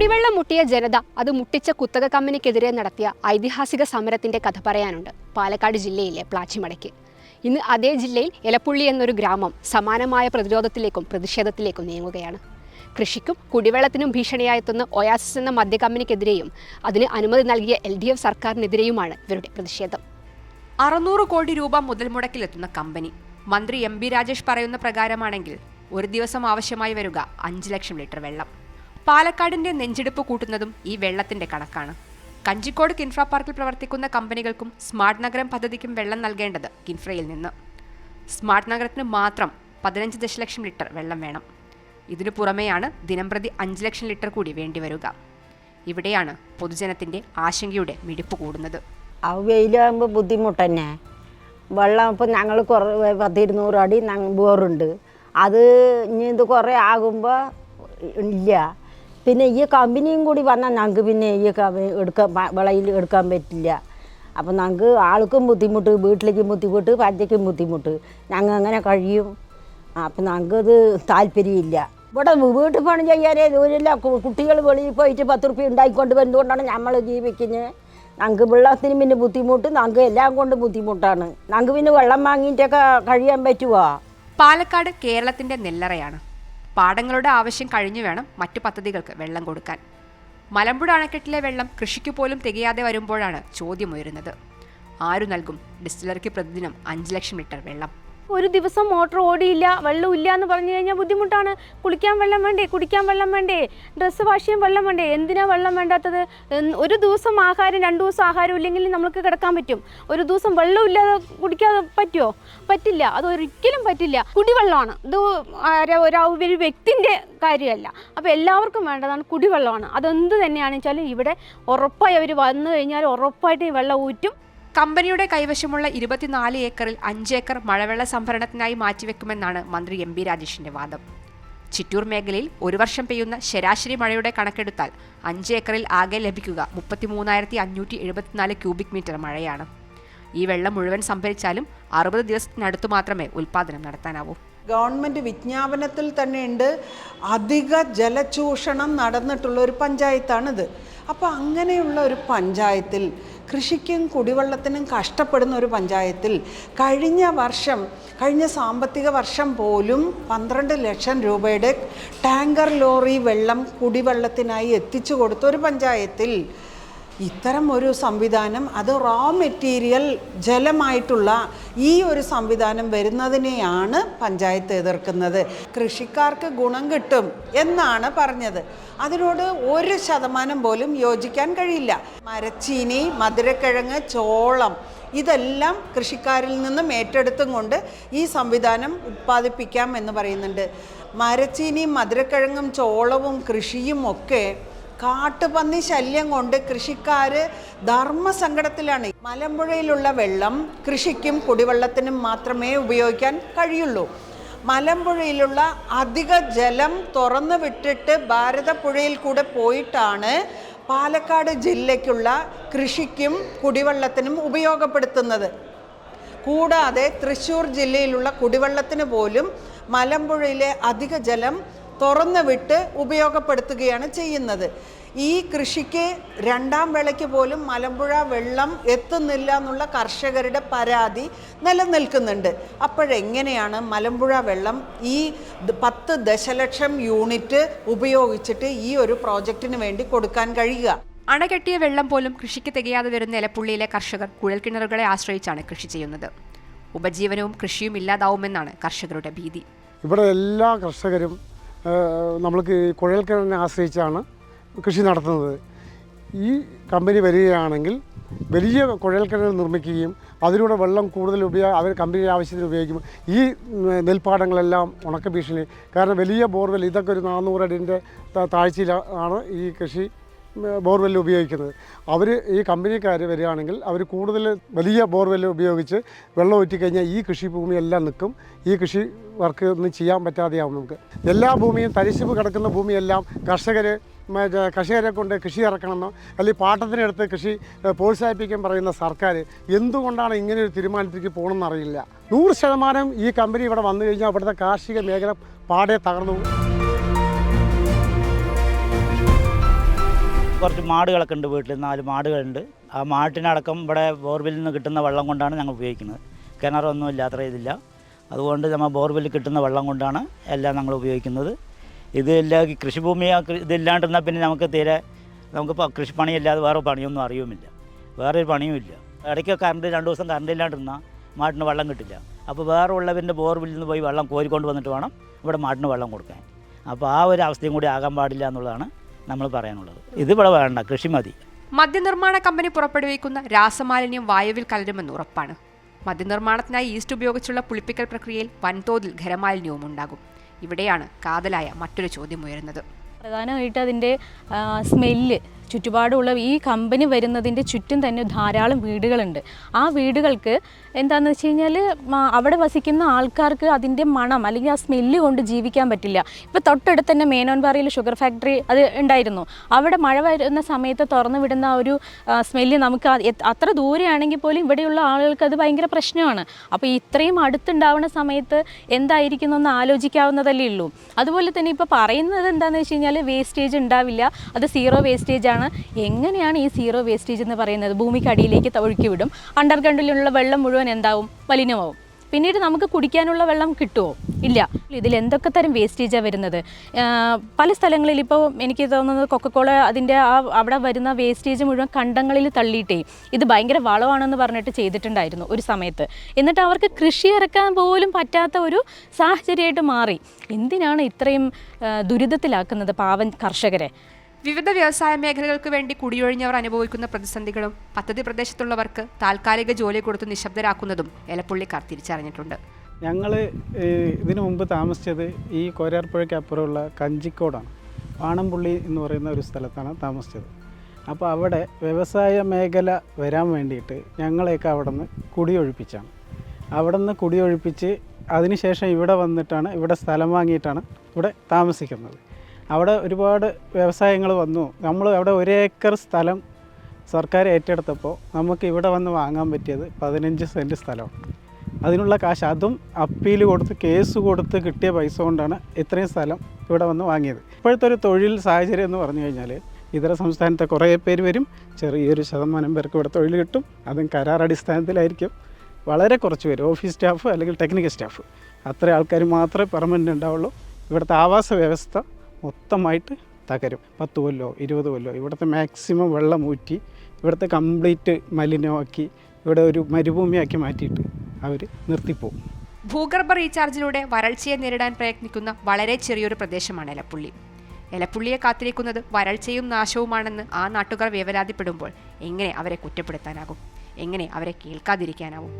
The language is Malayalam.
കുടിവെള്ളം മുട്ടിയ ജനത അത് മുട്ടിച്ച കുത്തക കമ്പനിക്കെതിരെ നടത്തിയ ഐതിഹാസിക സമരത്തിന്റെ കഥ പറയാനുണ്ട് പാലക്കാട് ജില്ലയിലെ പ്ലാച്ചിമടയ്ക്ക്. ഇന്ന് അതേ ജില്ലയിൽ എലപ്പുള്ളി എന്നൊരു ഗ്രാമം സമാനമായ പ്രതിരോധത്തിലേക്കും പ്രതിഷേധത്തിലേക്കും നീങ്ങുകയാണ്. കൃഷിക്കും കുടിവെള്ളത്തിനും ഭീഷണിയായെത്തുന്ന ഒയാസിസ് എന്ന മദ്യ കമ്പനിക്കെതിരെയും അതിന് അനുമതി നൽകിയ എൽ ഡി എഫ് സർക്കാരിനെതിരെയുമാണ് ഇവരുടെ പ്രതിഷേധം. അറുന്നൂറ് കോടി രൂപ മുതൽ മുടക്കിലെത്തുന്ന കമ്പനി. മന്ത്രി എം ബി രാജേഷ് പറയുന്ന പ്രകാരമാണെങ്കിൽ ഒരു ദിവസം ആവശ്യമായി വരിക അഞ്ച് ലക്ഷം ലിറ്റർ വെള്ളം. പാലക്കാടിന്റെ നെഞ്ചെടുപ്പ് കൂട്ടുന്നതും ഈ വെള്ളത്തിന്റെ കണക്കാണ്. കഞ്ചിക്കോട് കിൻഫ്ര പാർക്കിൽ പ്രവർത്തിക്കുന്ന കമ്പനികൾക്കും സ്മാർട്ട് നഗരം പദ്ധതിക്കും വെള്ളം നൽകേണ്ടത് കിൻഫ്രയിൽ നിന്ന്. സ്മാർട്ട് നഗരത്തിന് മാത്രം പതിനഞ്ച് ദശലക്ഷം ലിറ്റർ വെള്ളം വേണം. ഇതിനു പുറമെയാണ് ദിനംപ്രതി അഞ്ച് ലക്ഷം ലിറ്റർ കൂടി വേണ്ടിവരിക. ഇവിടെയാണ് പൊതുജനത്തിന്റെ ആശങ്കയുടെ മിടിപ്പ് കൂടുന്നത്. ആ വെയിലാകുമ്പോൾ ബുദ്ധിമുട്ട് തന്നെ വെള്ളം ഇപ്പം ഞങ്ങൾ കുറേ പത്തിരുന്നൂറ് അടി ബോറുണ്ട്. അത് ഇനി ഇത് കുറേ ആകുമ്പോൾ ഇല്ല. പിന്നെ ഈ കമ്പനിയും കൂടി വന്നാൽ ഞങ്ങൾക്ക് പിന്നെ ഈ എടുക്കാൻ വിളയിൽ എടുക്കാൻ പറ്റില്ല. അപ്പം ഞങ്ങൾക്ക് ആൾക്കും ബുദ്ധിമുട്ട് വീട്ടിലേക്കും ബുദ്ധിമുട്ട് പഞ്ചയ്ക്കും ബുദ്ധിമുട്ട്. ഞങ്ങൾ അങ്ങനെ കഴിയും. അപ്പം ഞങ്ങൾക്കത് താല്പര്യമില്ല. ഇവിടെ വീട്ടിൽ പണി ചെയ്യാനേ ജോലിയില്ല കുട്ടികൾ വെളിയിൽ പോയിട്ട് പത്ത് റുപ്യ ഉണ്ടായിക്കൊണ്ട് വരുന്നതുകൊണ്ടാണ് നമ്മൾ ജീവിക്കുന്നത് ഞങ്ങൾക്ക് വെള്ളത്തിന് പിന്നെ ബുദ്ധിമുട്ട് ഞങ്ങൾക്ക് എല്ലാം കൊണ്ട് ബുദ്ധിമുട്ടാണ്. ഞങ്ങൾക്ക് പിന്നെ വെള്ളം വാങ്ങിയിട്ടൊക്കെ കഴിയാൻ പറ്റുമോ പാലക്കാട് കേരളത്തിന്റെ നെല്ലറയാണ്. പാടങ്ങളുടെ ആവശ്യം കഴിഞ്ഞു വേണം മറ്റു പദ്ധതികൾക്ക് വെള്ളം കൊടുക്കാൻ. മലമ്പുഴ അണക്കെട്ടിലെ വെള്ളം കൃഷിക്ക് പോലും തികയാതെ വരുമ്പോഴാണ് ചോദ്യമുയരുന്നത് ആരു നൽകും? ഡിസ്റ്റിലറിക്ക് പ്രതിദിനം അഞ്ച് ലക്ഷം ലിറ്റർ വെള്ളം. ഒരു ദിവസം മോട്ടോർ ഓടിയില്ല വെള്ളം ഇല്ല എന്ന് പറഞ്ഞു കഴിഞ്ഞാൽ ബുദ്ധിമുട്ടാണ്. കുളിക്കാൻ വെള്ളം വേണ്ടേ? കുടിക്കാൻ വെള്ളം വേണ്ടേ? ഡ്രസ്സ് വാഷ് ചെയ്യാൻ വെള്ളം വേണ്ടേ? എന്തിനാ വെള്ളം വേണ്ടാത്തത്? ഒരു ദിവസം ആഹാരം രണ്ട് ദിവസം ആഹാരം ഇല്ലെങ്കിൽ നമുക്ക് കിടക്കാൻ പറ്റും. ഒരു ദിവസം വെള്ളം ഇല്ലാതെ കുടിക്കാതെ പറ്റുമോ പറ്റില്ല. അത് ഒരിക്കലും പറ്റില്ല. കുടിവെള്ളമാണ്. ഇത് ഒരു വ്യക്തിന്റെ കാര്യമല്ല. അപ്പോൾ എല്ലാവർക്കും വേണ്ടതാണ് കുടിവെള്ളമാണ്. അതെന്ത് തന്നെയാണെന്ന് വെച്ചാൽ ഇവിടെ ഉറപ്പായി അവർ വന്നു കഴിഞ്ഞാൽ ഉറപ്പായിട്ട് ഈ വെള്ളം ഊറ്റും. കമ്പനിയുടെ കൈവശമുള്ള ഇരുപത്തിനാല് ഏക്കറിൽ അഞ്ച് ഏക്കർ മഴവെള്ള സംഭരണത്തിനായി മാറ്റിവെക്കുമെന്നാണ് മന്ത്രി എം ബി രാജേഷിന്റെ വാദം. ചിറ്റൂർ മേഖലയിൽ ഒരു വർഷം പെയ്യുന്ന ശരാശരി മഴയുടെ കണക്കെടുത്താൽ അഞ്ച് ഏക്കറിൽ ആകെ ലഭിക്കുക മുപ്പത്തിമൂന്നായിരത്തി അഞ്ഞൂറ്റി എഴുപത്തിനാല് ക്യൂബിക് മീറ്റർ മഴയാണ്. ഈ വെള്ളം മുഴുവൻ സംഭരിച്ചാലും അറുപത് ദിവസത്തിനടുത്ത് മാത്രമേ ഉൽപ്പാദനം നടത്താനാവൂ. ഗവൺമെന്റ് വിജ്ഞാപനത്തിൽ തന്നെയുണ്ട്. അധിക ജലചൂഷണം നടന്നിട്ടുള്ള ഒരു പഞ്ചായത്താണിത്. അപ്പോൾ അങ്ങനെയുള്ള ഒരു പഞ്ചായത്തിൽ കൃഷിക്കും കുടിവെള്ളത്തിനും കഷ്ടപ്പെടുന്ന ഒരു പഞ്ചായത്തിൽ കഴിഞ്ഞ വർഷം കഴിഞ്ഞ സാമ്പത്തിക വർഷം പോലും പന്ത്രണ്ട് ലക്ഷം രൂപയുടെ ടാങ്കർ ലോറി വെള്ളം കുടിവെള്ളത്തിനായി എത്തിച്ചു കൊടുത്ത ഒരു പഞ്ചായത്തിൽ ഇത്തരം ഒരു സംവിധാനം അത് റോ മെറ്റീരിയൽ ജലമായിട്ടുള്ള ഈ ഒരു സംവിധാനം വരുന്നതിനെയാണ് പഞ്ചായത്ത് എതിർക്കുന്നത്. കൃഷിക്കാർക്ക് ഗുണം കിട്ടും എന്നാണ് പറഞ്ഞത്. അതിനോട് ഒരു ശതമാനം പോലും യോജിക്കാൻ കഴിയില്ല. മരച്ചീനി മധുരക്കിഴങ്ങ് ചോളം ഇതെല്ലാം കൃഷിക്കാരിൽ നിന്നും ഏറ്റെടുത്തും കൊണ്ട് ഈ സംവിധാനം ഉത്പാദിപ്പിക്കാം എന്ന് പറയുന്നുണ്ട്. മരച്ചീനിയും മധുരക്കിഴങ്ങും ചോളവും കൃഷിയും ഒക്കെ കാട്ടുപന്നി ശല്യം കൊണ്ട് കൃഷിക്കാർ ധർമ്മസങ്കടത്തിലാണ്. മലമ്പുഴയിലുള്ള വെള്ളം കൃഷിക്കും കുടിവെള്ളത്തിനും മാത്രമേ ഉപയോഗിക്കാൻ കഴിയുള്ളൂ. മലമ്പുഴയിലുള്ള അധിക ജലം തുറന്നു വിട്ടിട്ട് ഭാരതപ്പുഴയിൽ കൂടെ പോയിട്ടാണ് പാലക്കാട് ജില്ലയ്ക്കുള്ള കൃഷിക്കും കുടിവെള്ളത്തിനും ഉപയോഗപ്പെടുത്തുന്നത്. കൂടാതെ തൃശ്ശൂർ ജില്ലയിലുള്ള കുടിവെള്ളത്തിന് പോലും മലമ്പുഴയിലെ അധിക ജലം തുറന്നു വിട്ട് ഉപയോഗപ്പെടുത്തുകയാണ് ചെയ്യുന്നത്. ഈ കൃഷിക്ക് രണ്ടാം വിളയ്ക്ക് പോലും മലമ്പുഴ വെള്ളം എത്തുന്നില്ല എന്നുള്ള കർഷകരുടെ പരാതി നിലനിൽക്കുന്നുണ്ട്. അപ്പോഴെങ്ങനെയാണ് മലമ്പുഴ വെള്ളം ഈ പത്ത് ദശലക്ഷം യൂണിറ്റ് ഉപയോഗിച്ചിട്ട് ഈ ഒരു പ്രോജക്റ്റിന് വേണ്ടി കൊടുക്കാൻ കഴിയുക? അണകെട്ടിയ വെള്ളം പോലും കൃഷിക്ക് തികയാതെ വരുന്ന എലപ്പുള്ളിയിലെ കർഷകർ കുഴൽക്കിണറുകളെ ആശ്രയിച്ചാണ് കൃഷി ചെയ്യുന്നത്. ഉപജീവനവും കൃഷിയും ഇല്ലാതാവുമെന്നാണ് കർഷകരുടെ ഭീതി. ഇവിടെ എല്ലാ കർഷകരും നമ്മൾക്ക് കുഴൽക്കിണറിനെ ആശ്രയിച്ചാണ് കൃഷി നടത്തുന്നത്. ഈ കമ്പനി വരികയാണെങ്കിൽ വലിയ കുഴൽക്കിണർ നിർമ്മിക്കുകയും അതിലൂടെ വെള്ളം കൂടുതൽ ഉപയോഗ അവർ കമ്പനി ആവശ്യത്തിന് ഉപയോഗിക്കും. ഈ നെൽപ്പാടങ്ങളെല്ലാം ഉണക്ക ഭീഷണി കാരണം വലിയ ബോർവെൽ ഇതൊക്കെ ഒരു നാനൂറ് അടിന്റെ താഴ്ചയിലാണ് ഈ കൃഷി ബോർവെല്ല് ഉപയോഗിക്കുന്നത്. അവർ ഈ കമ്പനിക്കാർ വരികയാണെങ്കിൽ അവർ കൂടുതൽ വലിയ ബോർവെൽ ഉപയോഗിച്ച് വെള്ളം ഊറ്റിക്കഴിഞ്ഞാൽ ഈ കൃഷിഭൂമി എല്ലാം നിൽക്കും. ഈ കൃഷി വർക്ക് ഒന്നും ചെയ്യാൻ പറ്റാതെയാവും നമുക്ക്. എല്ലാ ഭൂമിയും തരിശിപ്പ് കിടക്കുന്ന ഭൂമിയെല്ലാം കർഷകർ കർഷകരെ കൊണ്ട് കൃഷി ഇറക്കണമെന്നോ അല്ലെങ്കിൽ പാട്ടത്തിനെടുത്ത് കൃഷി പ്രോത്സാഹിപ്പിക്കാൻ പറയുന്ന സർക്കാർ എന്തുകൊണ്ടാണ് ഇങ്ങനെ ഒരു തീരുമാനത്തിലേക്ക് പോകണമെന്നറിയില്ല നൂറ് ശതമാനം ഈ കമ്പനി ഇവിടെ വന്നു കഴിഞ്ഞാൽ അവിടുത്തെ കാർഷിക മേഖല പാടെ തകർന്നു കുറച്ച് മാടുകളൊക്കെ ഉണ്ട് വീട്ടിൽ നാല് മാടുകളുണ്ട്. ആ മാട്ടിനടക്കം ഇവിടെ ബോർവെല്ലിൽ നിന്ന് കിട്ടുന്ന വെള്ളം കൊണ്ടാണ് ഞങ്ങൾ ഉപയോഗിക്കുന്നത്. കിണറൊന്നും ഇല്ലാത്ത ഇതില്ല. അതുകൊണ്ട് നമ്മൾ ബോർവെല്ലിൽ കിട്ടുന്ന വെള്ളം കൊണ്ടാണ് എല്ലാം ഞങ്ങൾ ഉപയോഗിക്കുന്നത്. ഇതില്ല കൃഷിഭൂമി ഇതില്ലാണ്ടിരുന്നാൽ പിന്നെ നമുക്ക് തീരെ നമുക്കിപ്പോൾ കൃഷിപ്പണിയല്ലാതെ വേറെ പണിയൊന്നും അറിയുമില്ല. വേറൊരു പണിയും പണിയുമില്ല ഇടയ്ക്ക് കറണ്ട് രണ്ട് ദിവസം കറണ്ട് ഇല്ലാണ്ടിരുന്നാൽ മാട്ടിന് വെള്ളം കിട്ടില്ല. അപ്പോൾ വേറെ ഉള്ളവരുടെ ബോർവെല്ലിൽ നിന്ന് പോയി വെള്ളം കോരിക്കൊണ്ട് വന്നിട്ട് വേണം ഇവിടെ മാട്ടിന് വെള്ളം കൊടുക്കാൻ. അപ്പോൾ ആ ഒരു അവസ്ഥയും കൂടി ആകാൻ പാടില്ല എന്നുള്ളതാണ് നമ്മൾ പറയാനുള്ളത്. ഇത് ഇവിടെ വേണ്ട കൃഷി മതി. മദ്യനിർമ്മാണ കമ്പനി പുറപ്പെടുവിക്കുന്ന രാസമാലിന്യം വായുവിൽ കലരുമെന്ന് ഉറപ്പാണ്. മദ്യനിർമ്മാണത്തിനായി ഈസ്റ്റ് ഉപയോഗിച്ചുള്ള പുളിപ്പിക്കൽ പ്രക്രിയയിൽ വൻതോതിൽ ഖരമാലിന്യവും ഉണ്ടാകും. ഇവിടെയാണ് കാതലായ മറ്റൊരു ചോദ്യം ഉയരുന്നത്. പ്രധാനമായിട്ട് അതിന്റെ സ്മെല്ല് ചുറ്റുപാടുള്ള ഈ കമ്പനി വരുന്നതിന്റെ ചുറ്റും തന്നെ ധാരാളം വീടുകളുണ്ട്. ആ വീടുകൾക്ക് എന്താണെന്ന് വെച്ച് കഴിഞ്ഞാൽ അവിടെ വസിക്കുന്ന ആൾക്കാർക്ക് അതിന്റെ മണം അല്ലെങ്കിൽ ആ സ്മെല്ല് കൊണ്ട് ജീവിക്കാൻ പറ്റില്ല. ഇപ്പോൾ തൊട്ടടുത്ത് തന്നെ മേനോൻപാറയിൽ ഷുഗർ ഫാക്ടറി അത് ഉണ്ടായിരുന്നു. അവിടെ മഴ വരുന്ന സമയത്ത് തുറന്നു വിടുന്ന ആ ഒരു സ്മെല്ല് നമുക്ക് അത്ര ദൂരെയാണെങ്കിൽ പോലും ഇവിടെയുള്ള ആളുകൾക്ക് അത് ഭയങ്കര പ്രശ്നമാണ്. അപ്പോൾ ഇത്രയും അടുത്തുണ്ടാവുന്ന സമയത്ത് എന്തായിരിക്കും എന്ന് ആലോചിക്കാവുന്നതല്ലേ ഉള്ളൂ. അതുപോലെ തന്നെ ഇപ്പോൾ പറയുന്നത് എന്താണെന്ന് വെച്ച് കഴിഞ്ഞാൽ വേസ്റ്റേജ് ഉണ്ടാവില്ല. അത് സീറോ വേസ്റ്റേജ് ആണ് എങ്ങനെയാണ് ഈ സീറോ വേസ്റ്റേജ് എന്ന് പറയുന്നത്? ഭൂമിക്കടിയിലേക്ക് ഒഴുക്കി വിടും. അണ്ടർഗ്രൗണ്ടിലുള്ള വെള്ളം മുഴുവൻ എന്താവും? മലിനമാവും. പിന്നീട് നമുക്ക് കുടിക്കാനുള്ള വെള്ളം കിട്ടുമോ? ഇല്ല. ഇതിൽ എന്തൊക്കെ തരം വേസ്റ്റേജാണ് വരുന്നത്? പല സ്ഥലങ്ങളിൽ ഇപ്പോൾ എനിക്ക് തോന്നുന്നത് കൊക്കക്കോള അതിന്റെ ആ അവിടെ വരുന്ന വേസ്റ്റേജ് മുഴുവൻ കണ്ടങ്ങളിൽ തള്ളിയിട്ടേ. ഇത് ഭയങ്കര വളമാണെന്ന് പറഞ്ഞിട്ട് ചെയ്തിട്ടുണ്ടായിരുന്നു ഒരു സമയത്ത്. എന്നിട്ട് അവർക്ക് കൃഷി ഇറക്കാൻ പോലും പറ്റാത്ത ഒരു സാഹചര്യമായിട്ട് മാറി. എന്തിനാണ് ഇത്രയും ദുരിതത്തിലാക്കുന്നത് പാവൻ കർഷകരെ? വിവിധ വ്യവസായ മേഖലകൾക്ക് വേണ്ടി കുടിയൊഴിഞ്ഞവർ അനുഭവിക്കുന്ന പ്രതിസന്ധികളും പദ്ധതി പ്രദേശത്തുള്ളവർക്ക് താൽക്കാലിക ജോലി കൊടുത്ത് നിശബ്ദരാക്കുന്നതും എലപ്പുള്ളിക്കാർ തിരിച്ചറിഞ്ഞിട്ടുണ്ട്. ഞങ്ങൾ ഇതിനു മുമ്പ് താമസിച്ചത് ഈ കോരാർപ്പുഴയ്ക്ക് അപ്പുറമുള്ള കഞ്ചിക്കോടാണ്. വാണംപുള്ളി എന്ന് പറയുന്ന ഒരു സ്ഥലത്താണ് താമസിച്ചത്. അപ്പോൾ അവിടെ വ്യവസായ മേഖല വരാൻ വേണ്ടിയിട്ട് ഞങ്ങളെയൊക്കെ അവിടെ നിന്ന് കുടിയൊഴിപ്പിച്ചാണ്. അവിടെ നിന്ന് കുടിയൊഴിപ്പിച്ച് അതിനുശേഷം ഇവിടെ വന്നിട്ടാണ് ഇവിടെ സ്ഥലം വാങ്ങിയിട്ടാണ് ഇവിടെ താമസിക്കുന്നത്. അവിടെ ഒരുപാട് വ്യവസായങ്ങൾ വന്നു. നമ്മൾ അവിടെ ഒരു ഏക്കർ സ്ഥലം സർക്കാർ ഏറ്റെടുത്തപ്പോൾ നമുക്ക് ഇവിടെ വന്ന് വാങ്ങാൻ പറ്റിയത് പതിനഞ്ച് സെന്റ് സ്ഥലമാണ്. അതിനുള്ള കാശ് അതും അപ്പീൽ കൊടുത്ത് കേസ് കൊടുത്ത് കിട്ടിയ പൈസ കൊണ്ടാണ് ഇത്രയും സ്ഥലം ഇവിടെ വന്ന് വാങ്ങിയത്. ഇപ്പോഴത്തെ ഒരു തൊഴിൽ സാഹചര്യം എന്ന് പറഞ്ഞു കഴിഞ്ഞാൽ ഇതര സംസ്ഥാനത്തെ കുറേ പേര് വരും. ചെറിയൊരു ശതമാനം പേർക്ക് ഇവിടെ തൊഴിൽ കിട്ടും. അതും കരാർ അടിസ്ഥാനത്തിലായിരിക്കും. വളരെ കുറച്ച് പേര് ഓഫീസ് സ്റ്റാഫ് അല്ലെങ്കിൽ ടെക്നിക്കൽ സ്റ്റാഫ്. അത്ര ആൾക്കാർ മാത്രമേ പെർമനന്റ് ഉണ്ടാവുള്ളൂ. ഇവിടുത്തെ ആവാസ വ്യവസ്ഥ മൊത്തമായിട്ട് തകരും. പത്ത് കൊല്ലോ ഇരുപത് കൊല്ലോ. ഇവിടുത്തെ മാക്സിമം വെള്ളം ഊറ്റി ഇവിടുത്തെ കംപ്ലീറ്റ് മലിനമാക്കി ഇവിടെ ഒരു മരുഭൂമിയാക്കി മാറ്റിയിട്ട് അവർ നിർത്തിപ്പോവും. ഭൂഗർഭ റീചാർജിലൂടെ വരൾച്ചയെ നേരിടാൻ പ്രയത്നിക്കുന്ന വളരെ ചെറിയൊരു പ്രദേശമാണ് എലപ്പുള്ളി. എലപ്പുള്ളിയെ കാത്തിരിക്കുന്നത് വരൾച്ചയും നാശവുമാണെന്ന് ആ നാട്ടുകാർ വേവലാതിപ്പെടുമ്പോൾ എങ്ങനെ അവരെ കുറ്റപ്പെടുത്താനാകും? എങ്ങനെ അവരെ കേൾക്കാതിരിക്കാനാവും